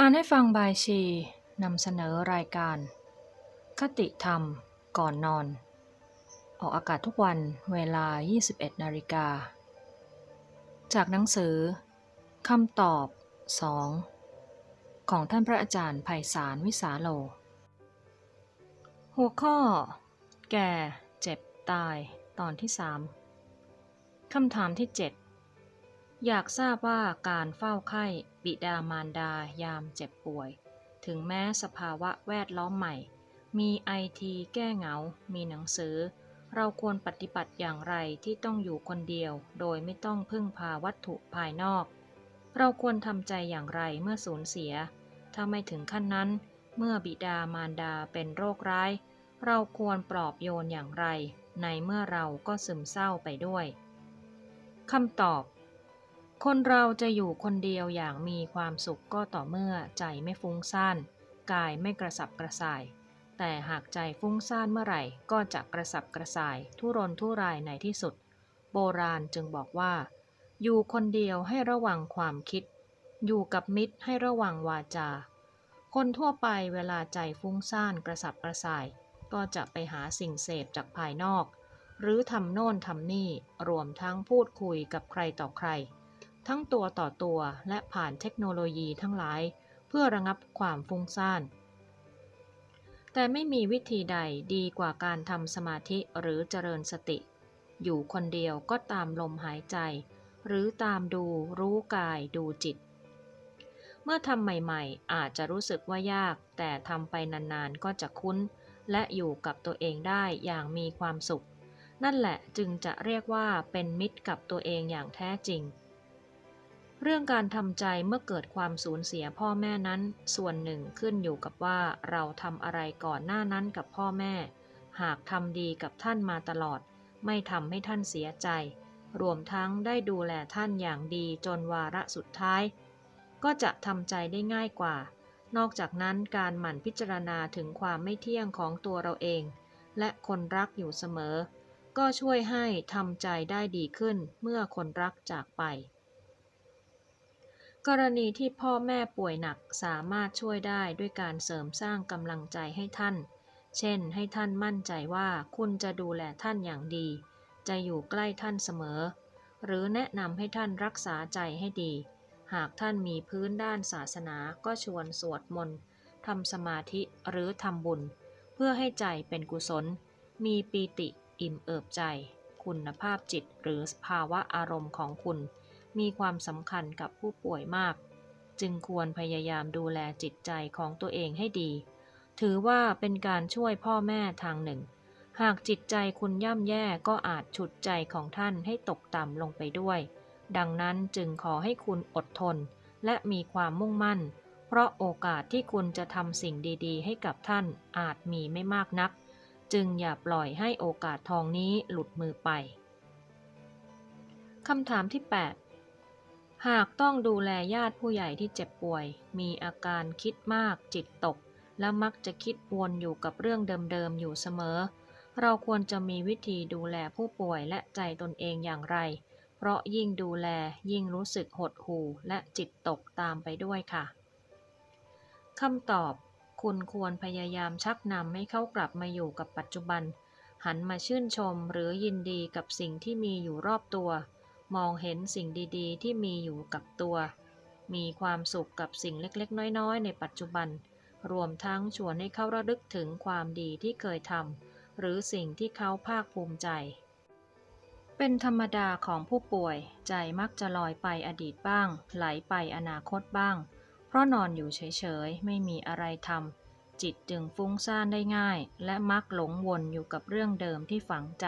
อ่านให้ฟังบายชีนำเสนอรายการ คติธรรมก่อนนอน ออกอากาศทุกวันเวลา 21 นาฬิกา จากหนังสือคำตอบ 2 ของท่านพระอาจารย์ไพศาลวิสาโล หัวข้อ แก่ เจ็บ ตาย ตอนที่ 3คำถามที่ 7 อยากทราบว่าการเฝ้าไข้บิดามารดายามเจ็บป่วย ถึงแม้สภาวะแวดล้อมใหม่ มีไอทีแก้เหงา มีหนังสือ เราควรปฏิบัติอย่างไรที่ต้องอยู่คนเดียว โดยไม่ต้องพึ่งพาวัตถุภายนอก เราควรทำใจอย่างไรเมื่อสูญเสีย ถ้าไม่ถึงขั้นนั้น เมื่อบิดามารดาเป็นโรคร้าย เราควรปลอบโยนอย่างไร ในเมื่อเราก็ซึมเศร้าไปด้วยคำตอบ คนเราจะอยู่คนเดียวอย่างมีความสุขก็ต่อเมื่อใจไม่ฟุ้งซ่าน กายไม่กระสับกระส่าย แต่หากใจฟุ้งซ่านเมื่อไหร่ก็จะกระสับกระส่าย ทุรนทุรายในที่สุด โบราณจึงบอกว่า อยู่คนเดียวให้ระวังความคิด อยู่กับมิตรให้ระวังวาจา คนทั่วไปเวลาใจฟุ้งซ่านกระสับกระส่าย ก็จะไปหาสิ่งเสพจากภายนอก หรือทำโน่นทำนี่รวมทั้งพูดคุยกับใครต่อใคร ทั้งตัวต่อตัวและผ่านเทคโนโลยีทั้งหลาย เพื่อระงับความฟุ้งซ่าน แต่ไม่มีวิธีใดดีกว่าการทำสมาธิหรือเจริญสติ อยู่คนเดียวก็ตามลมหายใจ หรือตามดูรู้กายดูจิต เมื่อทำใหม่ๆ อาจจะรู้สึกว่ายาก แต่ทำไปนานๆก็จะคุ้น และอยู่กับตัวเองได้อย่างมีความสุข นั่นแหละจึงจะเรียกว่าเป็นมิตรกับตัวเองอย่างแท้จริง เรื่องการทำใจเมื่อเกิดความสูญเสียพ่อแม่นั้น ส่วนหนึ่งขึ้นอยู่กับว่าเราทำอะไรก่อนหน้านั้นกับพ่อแม่ หากทำดีกับท่านมาตลอด ไม่ทำให้ท่านเสียใจ รวมทั้งได้ดูแลท่านอย่างดีจนวาระสุดท้าย ก็จะทำใจได้ง่ายกว่า นอกจากนั้นการหมั่นพิจารณาถึงความไม่เที่ยงของตัวเราเอง และคนรักอยู่เสมอ ก็ช่วยให้ทำใจได้ดีขึ้นเมื่อคนรักจากไป กรณีที่พ่อแม่ป่วยหนักสามารถช่วยได้ด้วยการเสริมสร้างกำลังใจให้ท่าน เช่น ให้ท่านมั่นใจว่าคุณจะดูแลท่านอย่างดี จะอยู่ใกล้ท่านเสมอ หรือแนะนำให้ท่านรักษาใจให้ดี หากท่านมีพื้นด้านศาสนาก็ชวนสวดมนต์ทำสมาธิหรือทำบุญ เพื่อให้ใจเป็นกุศล มีปีติอิ่มเอิบใจ คุณภาพจิตหรือภาวะอารมณ์ของคุณ มีความสำคัญกับผู้ป่วยมาก จึงควรพยายามดูแลจิตใจของตัวเองให้ดี ถือว่าเป็นการช่วยพ่อแม่ทางหนึ่ง หากจิตใจคุณย่ำแย่ก็อาจฉุดใจของท่านให้ตกต่ำลงไปด้วย ดังนั้นจึงขอให้คุณอดทน และมีความมุ่งมั่น เพราะโอกาสที่คุณจะทำสิ่งดีๆ ให้กับท่านอาจมีไม่มากนัก จึงอย่าปล่อยให้โอกาสทองนี้หลุดมือไปคำถามที่ 8 หากต้องดูแลญาติผู้ใหญ่ที่เจ็บป่วย มีอาการคิดมากจิตตก และมักจะคิดวนอยู่กับเรื่องเดิมๆอยู่เสมอ เราควรจะมีวิธีดูแลผู้ป่วยและใจตนเองอย่างไร เพราะยิ่งดูแลยิ่งรู้สึกหดหู่และจิตตกตามไปด้วยค่ะคำตอบ คุณควรพยายามชักนำให้เขากลับมาอยู่กับปัจจุบัน หันมาชื่นชมหรือยินดีกับสิ่งที่มีอยู่รอบตัว มองเห็นสิ่งดีๆ ที่มีอยู่กับตัว มีความสุขกับสิ่งเล็กๆ น้อยๆ ในปัจจุบัน รวมทั้งชวนให้เขาระลึกถึงความดีที่เคยทำหรือสิ่งที่เขาภาคภูมิใจ เป็นธรรมดาของผู้ป่วยใจมักจะลอยไปอดีตบ้าง ไหลไปอนาคตบ้าง เพราะนอนอยู่เฉยๆ ไม่มีอะไรทำจิตจึงฟุ้งซ่านได้ง่าย และมักหลงวนอยู่กับเรื่องเดิมที่ฝังใจ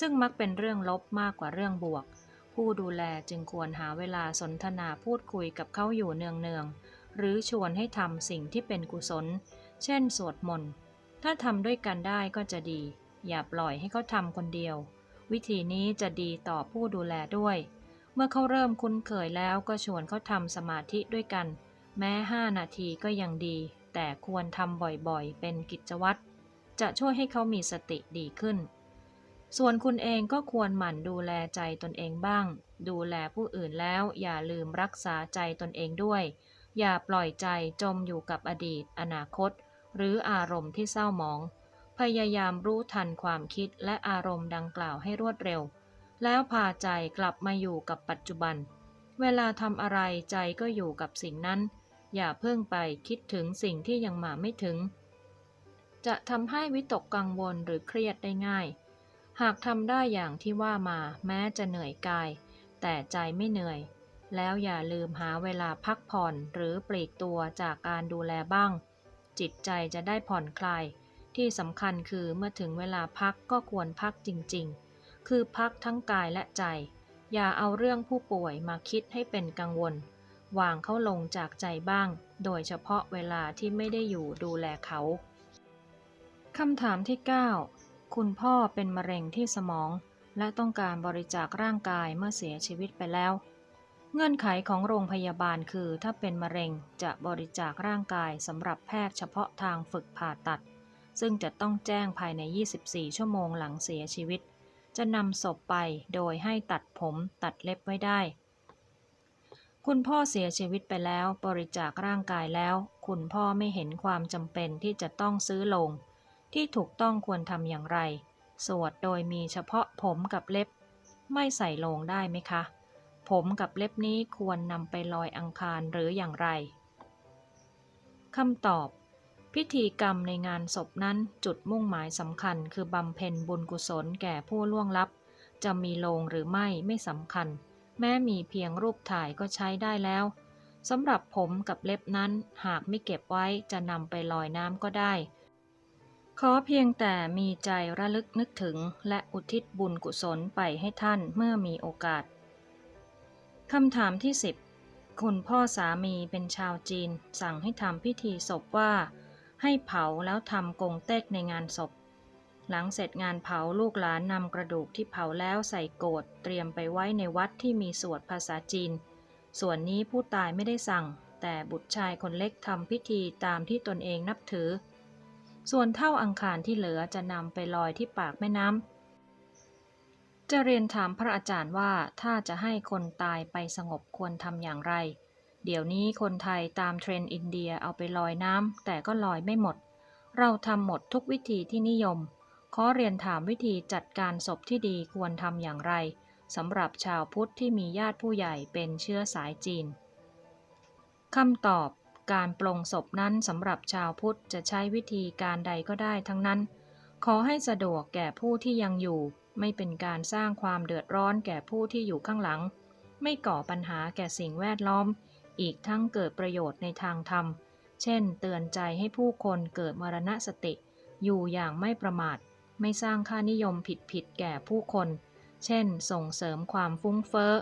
ซึ่งมักเป็นเรื่องลบมากกว่าเรื่องบวก ผู้ดูแลจึงควรหาเวลาสนทนาพูดคุยกับเขาอยู่เนืองๆ หรือชวนให้ทำสิ่งที่เป็นกุศล เช่น สวดมนต์ ถ้าทำด้วยกันได้ก็จะดี อย่าปล่อยให้เขาทำคนเดียว วิธีนี้จะดีต่อผู้ดูแลด้วย เมื่อเขาเริ่มคุ้นเคยแล้วก็ชวนเขาทำสมาธิด้วยกัน แม้ 5 นาทีก็ยังดี แต่ควรทำบ่อยๆ เป็นกิจวัตรจะช่วยให้เขามีสติดีขึ้น ส่วนคุณเองก็ควรหมั่นดูแลใจตนเองบ้าง ดูแลผู้อื่นแล้วอย่าลืมรักษาใจตนเองด้วย อย่าปล่อยใจจมอยู่กับอดีต อนาคต หรืออารมณ์ที่เศร้าหมอง พยายามรู้ทันความคิดและอารมณ์ดังกล่าวให้รวดเร็ว แล้วพาใจกลับมาอยู่กับปัจจุบัน เวลาทำอะไรใจก็อยู่กับสิ่งนั้น อย่าเพิ่งไปคิดถึงสิ่งที่ยังมาไม่ถึง จะทำให้วิตกกังวลหรือเครียดได้ง่าย หากทำได้อย่างที่ว่ามาแม้จะเหนื่อยกาย แต่ใจไม่เหนื่อย แล้วอย่าลืมหาเวลาพักผ่อนหรือปลีกตัวจากการดูแลบ้าง จิตใจจะได้ผ่อนคลาย ที่สำคัญคือเมื่อถึงเวลาพักก็ควรพักจริง ๆ คือพักทั้งกายและใจ อย่าเอาเรื่องผู้ป่วยมาคิดให้เป็นกังวล วางเขาลงจากใจบ้าง โดยเฉพาะเวลาที่ไม่ได้อยู่ดูแลเขาคำถามที่ 9 คุณพ่อเป็นมะเร็งที่สมอง และต้องการบริจาคร่างกายเมื่อเสียชีวิตไปแล้ว เงื่อนไขของโรงพยาบาลคือถ้าเป็นมะเร็งจะบริจาคร่างกายสำหรับแพทย์เฉพาะทางฝึกผ่าตัด ซึ่งจะต้องแจ้งภายใน 24 ชั่วโมงหลังเสียชีวิต จะนำศพไปโดยให้ตัดผมตัดเล็บไว้ได้ คุณพ่อเสียชีวิตไปแล้ว บริจาคร่างกายแล้ว คุณพ่อไม่เห็นความจำเป็นที่จะต้องซื้อโลง ที่ถูกต้องควรทำอย่างไร สวดโดยมีเฉพาะผมกับเล็บ ไม่ใส่โลงได้ไหมคะ ผมกับเล็บนี้ควรนำไปลอยอังคารหรืออย่างไรคำตอบ พิธีกรรมในงานศพนั้นจุดมุ่งหมายสำคัญ คือบำเพ็ญบุญกุศลแก่ผู้ล่วงลับ จะมีโลงหรือไม่ไม่สำคัญ แม้มีเพียงรูปถ่ายก็ใช้ได้แล้วสำหรับผมกับเล็บนั้นหากไม่เก็บไว้จะนำไปลอยน้ำก็ได้ ขอเพียงแต่มีใจระลึกนึกถึงและอุทิศบุญกุศลไปให้ท่านเมื่อมีโอกาส คำถามที่ 10 คุณพ่อสามีเป็นชาวจีน สั่งให้ทำพิธีศพว่า ให้เผาแล้วทำกงเต็กในงานศพ หลังเสร็จงานเผาลูกหลานนำกระดูกที่เผาแล้วใส่โกรธเตรียมไปไว้ในวัดที่มีสวดภาษาจีน ส่วนนี้ผู้ตายไม่ได้สั่ง แต่บุตรชายคนเล็กทำพิธีตามที่ตนเองนับถือ ส่วนเท่าอังคารที่เหลือจะนำไปลอยที่ปากแม่น้ำ จะเรียนถามพระอาจารย์ว่าถ้าจะให้คนตายไปสงบควรทำอย่างไร เดี๋ยวนี้คนไทยตามเทรนด์อินเดียเอาไปลอยน้ำแต่ก็ลอยไม่หมด เราทำหมดทุกวิธีที่นิยม ขอเรียนถามวิธีจัดการศพที่ดีควรทำอย่างไรสำหรับชาวพุทธที่มีญาติผู้ใหญ่เป็นเชื้อสายจีนคำตอบ การปลงศพนั้นสำหรับชาวพุทธจะใช้วิธีการใดก็ได้ทั้งนั้น ขอให้สะดวกแก่ผู้ที่ยังอยู่ ไม่เป็นการสร้างความเดือดร้อนแก่ผู้ที่อยู่ข้างหลัง ไม่ก่อปัญหาแก่สิ่งแวดล้อม อีกทั้งเกิดประโยชน์ในทางธรรม เช่น เตือนใจให้ผู้คนเกิดมรณสติ อยู่อย่างไม่ประมาท ไม่สร้างค่านิยมผิดๆแก่ผู้คน เช่น ส่งเสริมความฟุ้งเฟ้อ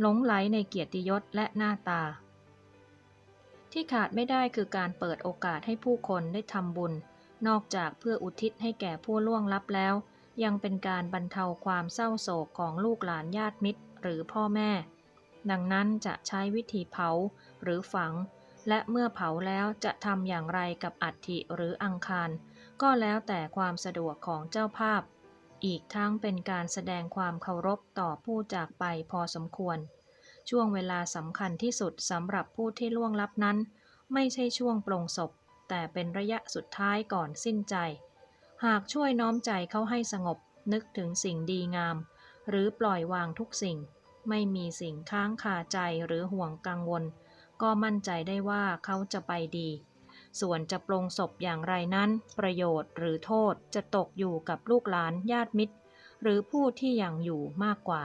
หลงไหลในเกียรติยศและหน้าตา ที่ขาดไม่ได้คือการเปิดโอกาสให้ผู้คนได้ทำบุญ นอกจากเพื่ออุทิศให้แก่ผู้ล่วงลับแล้ว ยังเป็นการบรรเทาความเศร้าโศกของลูกหลานญาติมิตร หรือพ่อแม่ ดังนั้นจะใช้วิธีเผาหรือฝัง และเมื่อเผาแล้วจะทำอย่างไรกับอัฐิหรืออังคาร ก็แล้วแต่ความสะดวกของเจ้าภาพ อีกทั้งเป็นการแสดงความเคารพต่อผู้จากไปพอสมควร ช่วงเวลาสำคัญที่สุดสำหรับผู้ที่ล่วงลับนั้น ไม่ใช่ช่วงปลงศพ แต่เป็นระยะสุดท้ายก่อนสิ้นใจ หากช่วยน้อมใจเขาให้สงบ นึกถึงสิ่งดีงาม หรือปล่อยวางทุกสิ่ง ไม่มีสิ่งค้างคาใจหรือห่วงกังวล ก็มั่นใจได้ว่าเขาจะไปดี ส่วนจะปลงศพอย่างไรนั้น ประโยชน์หรือโทษจะตกอยู่กับลูกหลานญาติมิตร หรือผู้ที่ยังอยู่มากกว่า